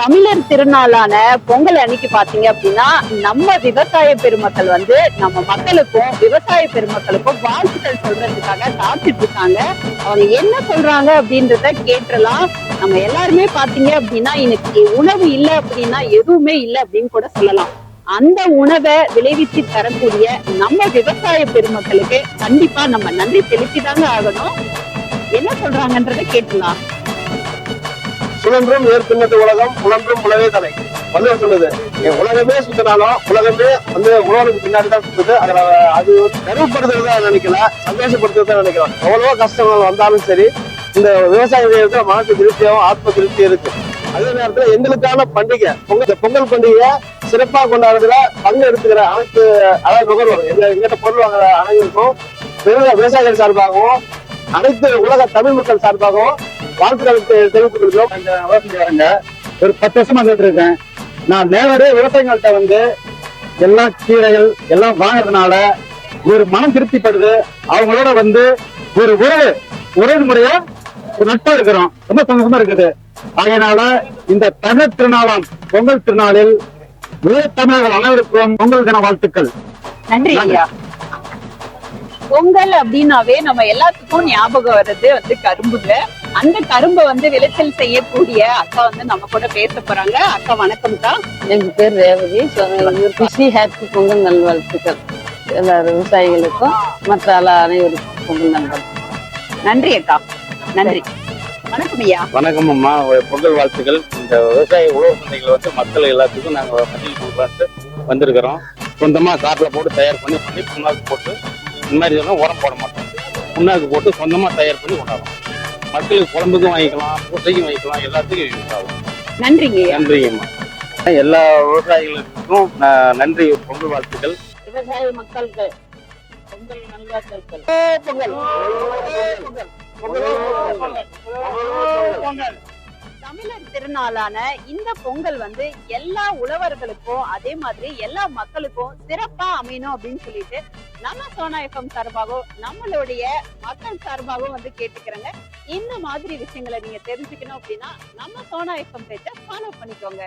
தமிழர் திருநாளான பொங்கல் அன்னைக்கு பாத்தீங்க அப்படின்னா நம்ம விவசாய பெருமக்கள் வந்து நம்ம மக்களுக்கும் விவசாய பெருமக்களுக்கும் வாழ்த்துக்கள் சொல்றதுக்காக காத்துட்டு இருக்காங்க. அவங்க என்ன சொல்றாங்க அப்படின்றத கேட்டலாம் நம்ம எல்லாருமே பாத்தீங்க அப்படின்னா இன்னைக்கு உணவு இல்ல அப்படின்னா எதுவுமே இல்ல அப்படின்னு கூட சொல்லலாம். அந்த உணவை விளைவிச்சு தரக்கூடிய நம்ம விவசாய பெருமக்களுக்கு கண்டிப்பா நம்ம நன்றி செலுத்திதாங்க ஆகணும். என்ன சொல்றாங்கன்றத கேட்டுலாம் சுழன்றும் ஏற்பின்னது உலகம் புலன்றும் உலகே தலை. வந்து சொல்லுது என் உலகமே சுத்தினாலும் உலகமே வந்து உழவனுக்கு பின்னாடி தான் சுத்துது. அதில் அது கருவப்படுத்துறதா நினைக்கல சந்தோஷப்படுத்துறதா நினைக்கிறோம் எவ்வளவோ கஷ்டங்கள் வந்தாலும் சரி இந்த விவசாய செய்யறதுல மனசு திருப்தியாகவும் ஆத்ம திருப்தி இருக்கு. அதே நேரத்துல எங்களுக்கான பண்டிகை பொங்கல் இந்த பொங்கல் பண்டிகையை சிறப்பா கொண்டாடுறதுல பங்கு எடுத்துக்கிற அனைத்து அதாவது நுகர்வோர் எங்கிட்ட பொருள் வாங்குற அனைவருக்கும் விவசாய- விவசாயிகள் சார்பாகவும் அனைத்து உலக தமிழ் மக்கள் சார்பாகவும் வாழ்த்துக்கள் தெரிவித்துக் கொள்கிறோம் இந்த விவசாயிங்க ஒரு பத்து வருஷமா கேட்டு இருக்கேன் நான் நேரடியாக விவசாயிகள்கிட்ட வந்து எல்லா கீரைகள் எல்லாம் வாங்குறதுனால ஒரு மனம் திருப்திப்படுது. அவங்களோட வந்து ஒரு உறவு உறவு முறையா ஒரு நட்பா இருக்கிறோம். ரொம்ப சந்தோஷமா இருக்குது. அதனால இந்த தமிழ் திருநாளாம் பொங்கல் திருநாளில் தமிழர்கள் அனைவருக்கும் பொங்கல் தின வாழ்த்துக்கள். நன்றி. ஐயா. பொங்கல் அப்படின்னாவே நம்ம எல்லாத்துக்கும் ஞாபகம் வர்றது வந்து கரும்புங்க. அந்த கரும்பை வந்து விளைச்சல் செய்யக்கூடிய அக்கா வந்து நம்ம கூட பேச போறாங்க. அக்கா வணக்கம்க்கா எங்க பேர் ரேவதி. குஷி ஹாப்பி பொங்கல் நல்வாழ்த்துக்கள். எல்லா விவசாயிகளுக்கும் மற்ற எல்லா அனைவருக்கும் பொங்கல் நல்வாழ்த்துக்கள். நன்றி அக்கா. நன்றி. வணக்கம் ஐயா. வணக்கம் அம்மா. பொங்கல் வாழ்த்துக்கள். இந்த விவசாய உழவு சந்தைகளை வந்து மக்கள் எல்லாத்துக்கும் நாங்கள் பதில் கொடுக்கலான்ட்டு வந்திருக்கிறோம். சொந்தமாக காட்டில் போட்டு தயார் பண்ணி பண்ணி புண்ணாக்கு போட்டு இந்த மாதிரி உரம் போட மாட்டோம். புண்ணாக்கு போட்டு சொந்தமாக தயார் பண்ணி கொண்டாடுறோம். மக்களுக்கு குழம்புக்கும் வாங்கிக்கலாம் பூசைக்கும் வாங்கிக்கலாம் எல்லாத்துக்கும் யூஸ் ஆகும். நன்றிங்க. நன்றிங்கம்மா. எல்லா விவசாயிகளுக்கும் நான் நன்றி பொங்கல் வாழ்த்துக்கள். விவசாய மக்களுக்கு பொங்கல் நல்வாழ்த்துக்கள். தமிழர் திருநாளான இந்த பொங்கல் வந்து எல்லா உழவர்களுக்கும் அதே மாதிரி எல்லா மக்களுக்கும் சிறப்பா அமையணும் அப்படின்னு சொல்லிட்டு நம்ம சோனா எஃப்எம் சார்பாகவும் நம்மளுடைய மக்கள் சார்பாகவும் வந்து கேட்டுக்கிறேங்க. இந்த மாதிரி விஷயங்களை நீங்க தெரிஞ்சுக்கணும் அப்படின்னா நம்ம சோனா எஃப்எம் பேஜை ஃபாலோ பண்ணிக்கோங்க.